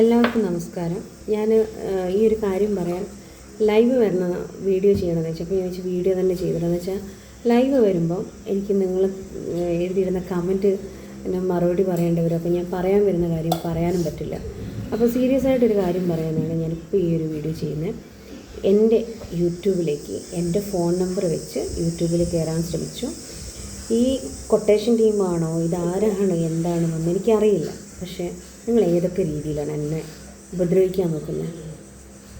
എല്ലാവർക്കും നമസ്കാരം. ഞാൻ ഈ ഒരു കാര്യം പറയാൻ ലൈവ് വരുന്ന വീഡിയോ ചെയ്യണമെന്ന് വെച്ചപ്പോൾ ഞാൻ വെച്ചാൽ വീഡിയോ തന്നെ ചെയ്തില്ലെന്ന് വെച്ചാൽ ലൈവ് വരുമ്പോൾ എനിക്ക് നിങ്ങൾ എഴുതിയിരുന്ന കമന്റ് മറുപടി പറയേണ്ടി വരും. അപ്പോൾ ഞാൻ പറയാൻ വരുന്ന കാര്യം പറയാനും പറ്റില്ല. അപ്പോൾ സീരിയസ് ആയിട്ടൊരു കാര്യം പറയാനാണ് ഞാനിപ്പോൾ ഈ ഒരു വീഡിയോ ചെയ്യുന്നത് എന്റെ യൂട്യൂബിലേക്ക് എന്റെ ഫോൺ നമ്പർ വെച്ച് യൂട്യൂബിൽ കയറാൻ ശ്രമിച്ചു. ഈ കൊട്ടേഷൻ ടീമാണോ ഇതാരാണ് എന്താണെന്നൊന്നും എനിക്കറിയില്ല. പക്ഷേ നിങ്ങൾ ഏതൊക്കെ രീതിയിലാണ് എന്നെ ഉപദ്രവിക്കാൻ നോക്കുന്നത്?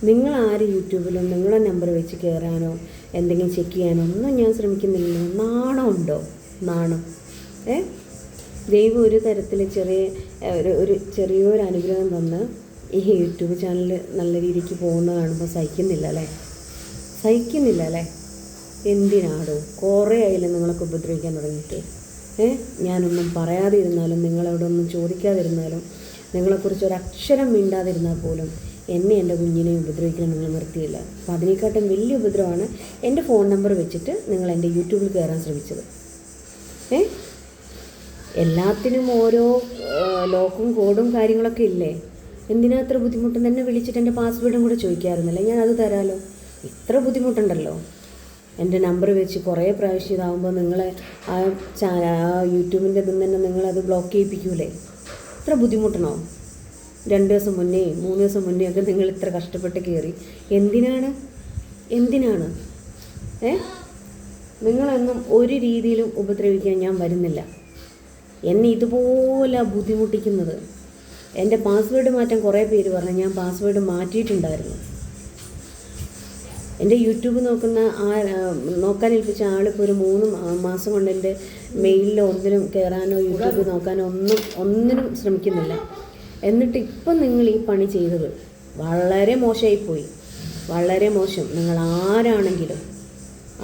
നിങ്ങൾ ആര് യൂട്യൂബിലും നിങ്ങളെ നമ്പർ വെച്ച് കയറാനോ എന്തെങ്കിലും ചെക്ക് ചെയ്യാനോ ഒന്നും ഞാൻ ശ്രമിക്കുന്നില്ലല്ലോ. നാണം ഉണ്ടോ നാണം. ഏ? ദൈവം ഒരു തരത്തിൽ ചെറിയ ഒരു ഒരു ചെറിയൊരു അനുഗ്രഹം തന്ന് ഈ യൂട്യൂബ് ചാനൽ നല്ല രീതിക്ക് പോകുന്ന കാണുമ്പോൾ സഹിക്കുന്നില്ല അല്ലേ? സഹിക്കുന്നില്ല അല്ലേ? എന്തിനാടോ? കുറേ ആയില്ലേ നിങ്ങളൊക്കെ ഉപദ്രവിക്കാൻ തുടങ്ങിയിട്ട്. ഏ? ഞാനൊന്നും പറയാതിരുന്നാലും നിങ്ങളവിടെ ഒന്നും ചോദിക്കാതിരുന്നാലും നിങ്ങളെക്കുറിച്ച് ഒരു അക്ഷരം മിണ്ടാതിരുന്നാൽ പോലും എന്നെ എന്റെ കുഞ്ഞിനെ ഉപദ്രവിക്കാൻ നിങ്ങൾ നിർത്തിയില്ല. അപ്പോൾ അതിനെക്കാട്ടും വലിയ ഉപദ്രവമാണ് എന്റെ ഫോൺ നമ്പർ വെച്ചിട്ട് നിങ്ങൾ എന്റെ യൂട്യൂബിൽ കയറാൻ ശ്രമിച്ചത്. ഏ? എല്ലാത്തിനും ഓരോ ലോക്കും കോഡും കാര്യങ്ങളൊക്കെ ഇല്ലേ? എന്തിനാ അത്ര ബുദ്ധിമുട്ട് തന്നെ വിളിച്ചിട്ട് എന്റെ പാസ്വേഡും കൂടെ ചോദിക്കാറുന്നില്ല ഞാൻ അത് തരാമല്ലോ ഇത്ര ബുദ്ധിമുട്ടുണ്ടല്ലോ. എന്റെ നമ്പർ വെച്ച് കുറേ പ്രാവശ്യം ഇതാവുമ്പോൾ നിങ്ങളെ ആ ചാ യൂട്യൂബിന്റെ ഇതിൽ തന്നെ നിങ്ങളത് ബ്ലോക്ക് ചെയ്യിപ്പിക്കൂലേ? ഇത്ര ബുദ്ധിമുട്ടണോ? രണ്ട് ദിവസം മുന്നേ മൂന്ന് ദിവസം മുന്നേ ഒക്കെ നിങ്ങൾ ഇത്ര കഷ്ടപ്പെട്ട് കയറി. എന്തിനാണ്? എന്തിനാണ്? ഏ? നിങ്ങളെന്നും ഒരു രീതിയിലും ഉപദ്രവിക്കാൻ ഞാൻ വരുന്നില്ല. എന്നെ ഇതുപോലെ ബുദ്ധിമുട്ടിക്കുന്നത്. എന്റെ പാസ്വേഡ് മാറ്റാൻ കുറേ പേര് പറഞ്ഞു. ഞാൻ പാസ്വേഡ് മാറ്റിയിട്ടുണ്ടായിരുന്നു. എന്റെ യൂട്യൂബ് നോക്കുന്ന ആ നോക്കാൻ ഏൽപ്പിച്ച ആളിപ്പോൾ ഒരു മൂന്ന് മാസം കൊണ്ട് എന്റെ മെയിലിലോ ഒന്നിനും കയറാനോ യൂട്യൂബ് നോക്കാനോ ഒന്നും ഒന്നിനും ശ്രമിക്കുന്നില്ല. എന്നിട്ട് ഇപ്പം നിങ്ങൾ ഈ പണി ചെയ്തത് വളരെ മോശമായിപ്പോയി. വളരെ മോശം. നിങ്ങൾ ആരാണെങ്കിലും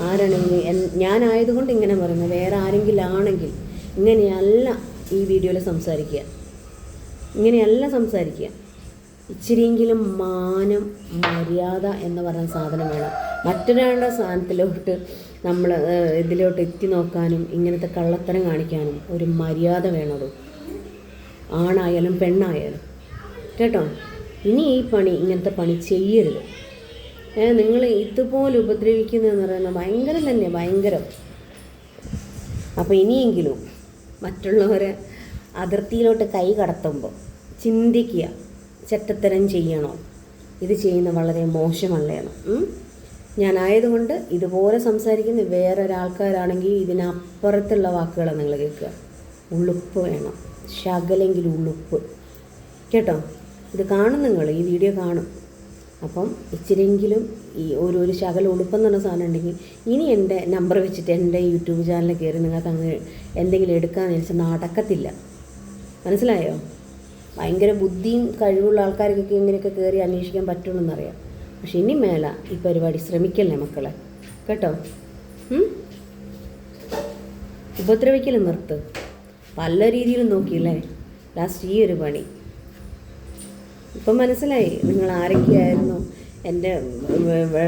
ആരാണെങ്കിലും ഞാനായതുകൊണ്ട് ഇങ്ങനെ പറയുന്നത്. വേറെ ആരെങ്കിലും ആണെങ്കിൽ ഇങ്ങനെയല്ല ഈ വീഡിയോയിൽ സംസാരിക്കുക. ഇങ്ങനെയല്ല സംസാരിക്കുക. ഇച്ചിരിയെങ്കിലും മാനം മര്യാദ എന്ന് പറയുന്ന സാധനം വേണം മറ്റൊരാളുടെ സ്ഥാനത്തിലോട്ട് നമ്മൾ ഇതിലോട്ട് എത്തി നോക്കാനും ഇങ്ങനത്തെ കള്ളത്തരം കാണിക്കാനും ഒരു മര്യാദ വേണത്. ആണായാലും പെണ്ണായാലും. കേട്ടോ? ഇനി ഈ പണി ഇങ്ങനത്തെ പണി ചെയ്യരുത്. നിങ്ങൾ ഇതുപോലെ ഉപദ്രവിക്കുന്നതെന്ന് പറയുന്നത് ഭയങ്കരം തന്നെ ഭയങ്കരം. അപ്പോൾ ഇനിയെങ്കിലും മറ്റുള്ളവരെ അതിർത്തിയിലോട്ട് കൈ കടത്തുമ്പോൾ ചിന്തിക്കുക. ചെറ്റത്തരം ചെയ്യണോ? ഇത് ചെയ്യുന്ന വളരെ മോശമല്ലേന്ന്? ഞാനായതുകൊണ്ട് ഇതുപോലെ സംസാരിക്കുന്ന വേറെ ഒരാൾക്കാരാണെങ്കിൽ ഇതിനപ്പുറത്തുള്ള വാക്കുകളാണ് നിങ്ങൾ കേൾക്കുക. ഉളുപ്പ് വേണം. ശകലെങ്കിൽ ഉളുപ്പ്. കേട്ടോ? ഇത് കാണും നിങ്ങൾ. ഈ വീഡിയോ കാണും. അപ്പം ഇച്ചിരിയെങ്കിലും ഈ ഒരു ഒരു ശകല ഉളുപ്പെന്ന് പറഞ്ഞ സാധനം ഉണ്ടെങ്കിൽ ഇനി എന്റെ നമ്പർ വെച്ചിട്ട് എന്റെ യൂട്യൂബ് ചാനലിൽ കയറി നിങ്ങൾക്ക് അങ്ങ് എന്തെങ്കിലും എടുക്കാമെന്ന് വെച്ചാൽ നടക്കത്തില്ല. മനസ്സിലായോ? ഭയങ്കര ബുദ്ധിയും കഴിവുള്ള ആൾക്കാർക്കൊക്കെ ഇങ്ങനെയൊക്കെ കയറി അന്വേഷിക്കാൻ പറ്റുള്ളൂ പക്ഷെ ഇനി മേല ഈ പരിപാടി ശ്രമിക്കല്ലേ മക്കളെ? കേട്ടോ? ഉപദ്രവിക്കൽ നിർത്ത്. പല രീതിയിലും നോക്കിയില്ലേ? ലാസ്റ്റ് ഈ ഒരു പണി. ഇപ്പം മനസ്സിലായി നിങ്ങൾ ആരൊക്കെയായിരുന്നു? എന്റെ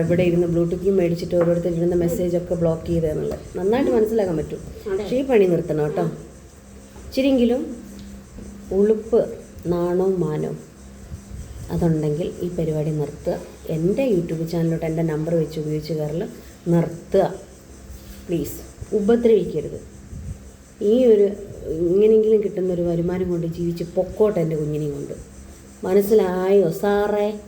ഇവിടെ ഇരുന്ന് ബ്ലൂടൂത്ത് മേടിച്ചിട്ട് ഓരോരുത്തർ ഇരുന്ന മെസ്സേജൊക്കെ ബ്ലോക്ക് ചെയ്തതെന്നുള്ളത് നന്നായിട്ട് മനസ്സിലാക്കാൻ പറ്റും. പക്ഷേ ഈ പണി നിർത്തണം കേട്ടോ. ഇച്ചിരിയെങ്കിലും ഉളുപ്പ് നാണവും മാനവും. അതുണ്ടെങ്കിൽ ഈ പരിപാടി നിർത്തുക. എന്റെ യൂട്യൂബ് ചാനലിലോട്ട് എന്റെ നമ്പർ വെച്ച് ഉപയോഗിച്ച് കയറൽ നിർത്തുക. പ്ലീസ്. ഉപദ്രവിക്കരുത്. ഈ ഒരു ഇങ്ങനെയെങ്കിലും കിട്ടുന്ന ഒരു വരുമാനം കൊണ്ട് ജീവിച്ച് പൊക്കോട്ടെ എന്റെ കുഞ്ഞിനെയും കൊണ്ട്. മനസ്സിലായോ സാറേ?